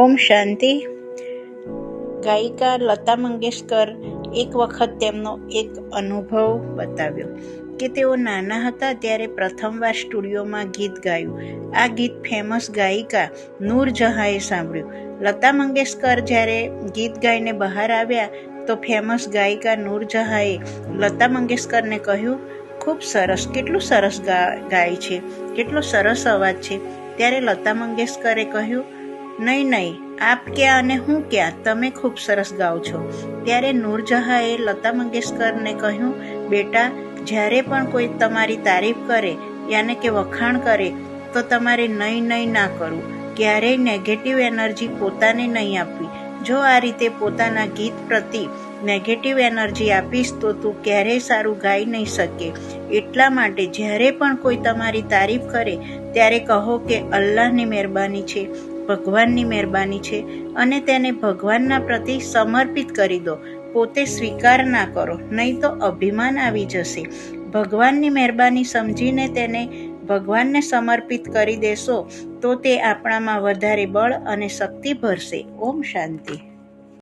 ઓમ શાંતિ. ગાયિકા લતા મંગેશકર એક વખત તેમનો એક અનુભવ બતાવ્યો કે તેઓ નાના હતા ત્યારે પ્રથમવાર સ્ટુડિયોમાં ગીત ગાયું. આ ગીત ફેમસ ગાયિકા નૂર જહાંએ સાંભળ્યું. લતા મંગેશકર જ્યારે ગીત ગાઈને બહાર આવ્યા તો ફેમસ ગાયિકા નૂર જહાંએ લતા મંગેશકરને કહ્યું, ખૂબ સરસ, કેટલું સરસ ગાય છે, કેટલો સરસ અવાજ છે. ત્યારે લતા મંગેશકરે કહ્યું નહીં નહીં. આપ ક્યાં અને હું ક્યાં? તમે ખૂબ સરસ ગાઓ છો. ત્યારે નૂરજહાંએ લતા મંગેશકરને કહ્યું, બેટા, જ્યારે પણ કોઈ તમારી તારીફ કરે, યાને કે વખાણ કરે, તો તમારે નહીં નહીં ના કરવું. ક્યારેય નેગેટિવ એનર્જી પોતાને નહીં આપવી. જો આ રીતે પોતાના ગીત પ્રતિ નેગેટિવ એનર્જી આપીશ, તો તું ક્યારેય સારું ગાઈ નહીં શકે. એટલા માટે જ્યારે પણ કોઈ તમારી તારીફ કરે, ત્યારે કહો કે અલ્લાહની મહેરબાની છે. ભગવાનની મહેરબાની છે અને તેને ભગવાનના પ્રતિ સમર્પિત કરી દો. પોતે સ્વીકાર ના કરો, નહીં તો અભિમાન આવી જશે. ભગવાનની મહેરબાની સમજીને તેને ભગવાનને સમર્પિત કરી દેશો, તો તે આપણામાં વધારે બળ અને શક્તિ ભરશે. ઓમ શાંતિ.